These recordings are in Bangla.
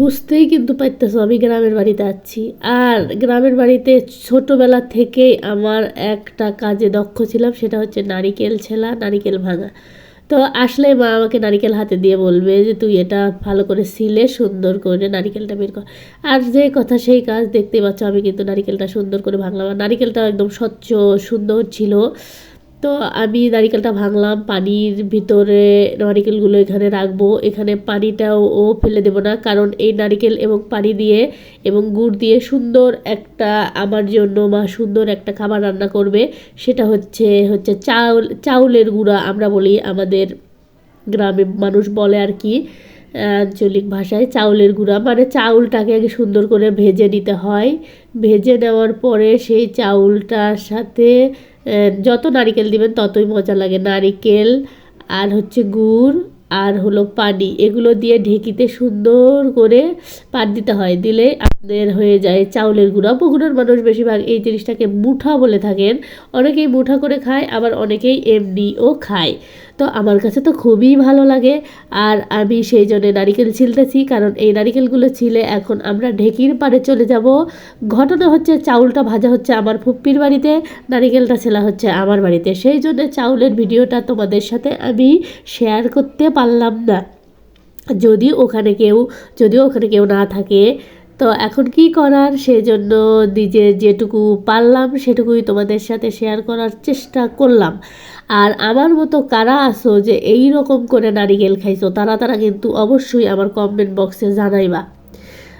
বুঝতেই কিন্তু পারতেছো, আমি গ্রামের বাড়িতে আছি। আর গ্রামের বাড়িতে ছোটোবেলা থেকেই আমার একটা কাজে দক্ষ ছিলাম, সেটা হচ্ছে নারিকেল ছেলা, নারিকেল ভাঙা। তো আসলে মা আমাকে নারিকেল হাতে দিয়ে বলবে যে, তুই এটা ভালো করে সিলে, সুন্দর করে নারিকেলটা বের কর। আর যে কথা সেই কাজ দেখতে পাচ্ছ, আমি কিন্তু নারিকেলটা সুন্দর করে ভাঙলাম। আর নারিকেলটা একদম স্বচ্ছ, সুন্দর ছিল। তো আমি নারিকেলটা ভাঙলাম, পানির ভিতরে নারিকেলগুলো এখানে রাখব। এখানে পানিটাও ও ফেলে দেবো না, কারণ এই নারিকেল এবং পানি দিয়ে এবং গুড় দিয়ে সুন্দর একটা, আমার জন্য মা সুন্দর একটা খাবার রান্না করবে। সেটা হচ্ছে হচ্ছে চাউল, চাউলের গুঁড়া আমরা বলি আমাদের গ্রামে মানুষ বলে আর কি, আঞ্চলিক ভাষায় চাউলের গুঁড়া। মানে চাউলটাকে আগে সুন্দর করে ভেজে নিতে হয়। ভেজে নেওয়ার পরে সেই চাউলটার সাথে যত নারিকেল দিবেন ততই মজা লাগে। নারিকেল আর হচ্ছে গুড় আর হলো পানি, এগুলো দিয়ে ঢেকিতে সুন্দর করে পাট দিতে হয়। দিলে আপনাদের হয়ে যায় চাউলের গুঁড়া। বগুড়ার মানুষ বেশিরভাগ এই জিনিসটাকে মুঠা বলে থাকেন। অনেকেই মুঠা করে খায়, আবার অনেকেই এমনিও খায়। তো আমার কাছে তো খুবই ভালো লাগে। আর আমি সেই জন্য নারিকেল ছিলতেছি, কারণ এই নারিকেলগুলো ছিলে এখন আমরা ঢেকির পাড়ে চলে যাব। ঘটনা হচ্ছে চাউলটা ভাজা হচ্ছে আমার ফুপ্পির বাড়িতে, নারিকেলটা ছেলা হচ্ছে আমার বাড়িতে। সেই জন্য চাউলের ভিডিওটা তোমাদের সাথে আমি শেয়ার করতে পারলাম না। যদি ওখানে কেউ যদিও ওখানে কেউ না থাকে, তো এখন কি করার? সেজন্য নিজে যেটুকু পারলাম, সেটুকুই তোমাদের সাথে শেয়ার করার চেষ্টা করলাম। আর আমার মতো কারা আসো যে এই রকম করে নারিকেল খাইছো, তারা তারা কিন্তু অবশ্যই আমার কমেন্ট বক্সে জানাইবা।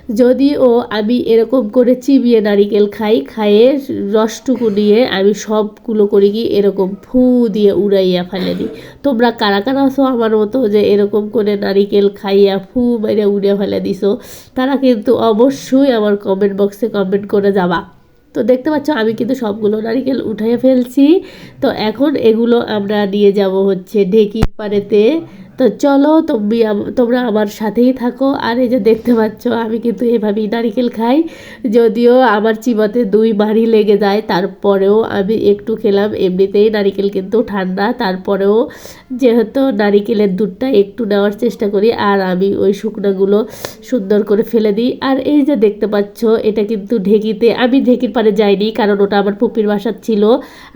যদিও আমি এরকম করে চিবিয়ে নারিকেল খাই, খাইয়ে রসটুকু নিয়ে আমি সবগুলো করি কি এরকম ফু দিয়ে উড়াইয়া ফেলে দিই। তোমরা কারা কারা আছো আমার মতো যে এরকম করে নারিকেল খাইয়া ফু মেরে উড়ে ফেলে দিছো, তারা কিন্তু অবশ্যই আমার কমেন্ট বক্সে কমেন্ট করে যাবা। তো দেখতে পাচ্ছ, আমি কিন্তু সবগুলো নারিকেল উঠাইয়া ফেলছি। তো এখন এগুলো আমরা নিয়ে যাব হচ্ছে ঢেকির পাড়েতে। তো চলো তুমি তোমরা আমার সাথেই থাকো। আর এই যে দেখতে পাচ্ছ, আমি কিন্তু এভাবেই নারিকেল খাই। যদিও আমার চিবাতে দুই বাড়ি লেগে যায়, তারপরেও আমি একটু খেলাম। এমনিতেই নারিকেল কিন্তু ঠান্ডা, তারপরেও যেহেতু নারিকেলের দুধটা একটু নেওয়ার চেষ্টা করি, আর আমি ওই শুকনাগুলো সুন্দর করে ফেলে দিই। আর এই যে দেখতে পাচ্ছ, এটা কিন্তু ঢেকিতে, আমি ঢেকির পারে যাইনি, কারণ ওটা আমার পুপির বাসার ছিল।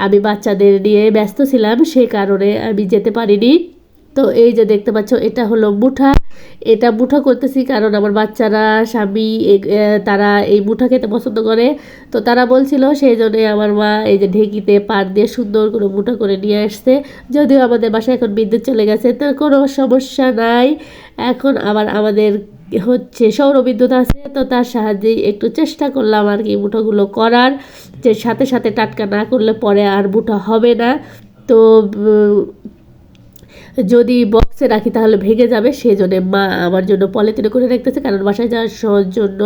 আমি বাচ্চাদের নিয়ে ব্যস্ত ছিলাম, সে কারণে আমি যেতে পারিনি। তো এই যে দেখতে পাচ্ছ, এটা হলো মুঠা। এটা মুঠা করতেছি কারণ আমার বাচ্চারা, স্বামী তারা এই মুঠা খেতে পছন্দ করে। তো তারা বলছিল সেই জন্যে আমার মা এই যে ঢেঁকিতে পাট দিয়ে সুন্দর করে মুঠা করে নিয়ে আসছে। যদিও আমাদের বাসায় এখন বিদ্যুৎ চলে গেছে, তো কোনো সমস্যা নাই। এখন আবার আমাদের হচ্ছে সৌর বিদ্যুৎ আছে, তো তার সাহায্যেই একটু চেষ্টা করলাম আর কি মুঠোগুলো করার। যে সাথে সাথে টাটকা না করলে পরে আর মুঠা হবে না। তো যদি বক্সে রাখি তাহলে ভেঙে যাবে সেই সেজন্য মা আমার জন্য পলিথিনে করে রাখতেছে কারণ বাসায় যাওয়ার জন্য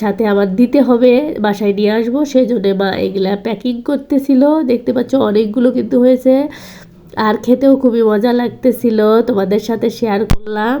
সাথে আমার দিতে হবে, বাসায় নিয়ে আসব সেই জন্যে মা এগুলা প্যাকিং করতেছিল, দেখতে পাচ্ছ অনেকগুলো কিন্তু হয়েছে। আর খেতেও খুবই মজা লাগতেছিল, তোমাদের সাথে শেয়ার করলাম।